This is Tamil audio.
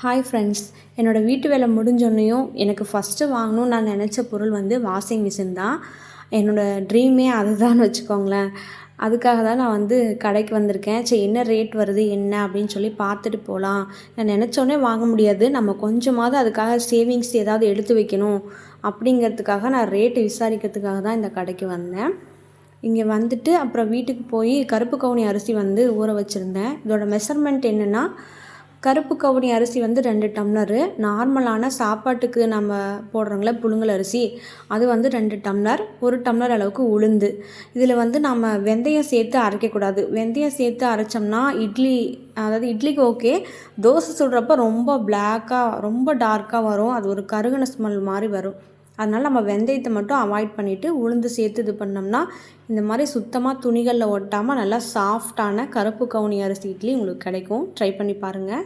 ஹாய் ஃப்ரெண்ட்ஸ் என்னோடய வீட்டு வேலை முடிஞ்சோன்னையும் எனக்கு ஃபஸ்ட்டு வாங்கணும்னு நான் நினச்ச பொருள் வந்து வாஷிங் மிஷின் தான். என்னோடய ட்ரீமே அதுதான் வச்சுக்கோங்களேன். அதுக்காக தான் நான் வந்து கடைக்கு வந்திருக்கேன். சரி என்ன ரேட் வருது என்ன அப்படின்னு சொல்லி பார்த்துட்டு போகலாம் நான் நினச்சோன்னே வாங்க முடியாது. நம்ம கொஞ்சமாவது அதுக்காக சேவிங்ஸ் ஏதாவது எடுத்து வைக்கணும் அப்படிங்கிறதுக்காக நான் ரேட்டு விசாரிக்கிறதுக்காக தான் இந்த கடைக்கு வந்தேன். இங்கே வந்துட்டு அப்புறம் வீட்டுக்கு போய் கருப்பு கவுனி அரிசி வந்து ஊற வச்சுருந்தேன். இதோட மெஷர்மெண்ட் என்னென்னா கருப்பு கவுனி அரிசி வந்து ரெண்டு டம்ளரு. நார்மலான சாப்பாட்டுக்கு நம்ம போடுறோங்களே புழுங்கல் அரிசி அது வந்து ரெண்டு டம்ளர். ஒரு டம்ளர் அளவுக்கு உளுந்து. இதில் வந்து நம்ம வெந்தயம் சேர்த்து அரைக்கக்கூடாது. வெந்தயம் சேர்த்து அரைச்சோம்னா இட்லி அதாவது இட்லிக்கு ஓகே. தோசை சுடுறப்ப ரொம்ப பிளாக்காக ரொம்ப டார்க்காக வரும். அது ஒரு கருகின ஸ்மெல் மாதிரி வரும். அதனால் நம்ம வெந்தயத்தை மட்டும் அவாய்ட் பண்ணிவிட்டு உளுந்து சேர்த்து இது பண்ணோம்னா இந்த மாதிரி சுத்தமாக துணிகளில் ஒட்டாமல் நல்லா சாஃப்டான கருப்பு கவுனி அரிசி இட்லி உங்களுக்கு கிடைக்கும். ட்ரை பண்ணி பாருங்கள்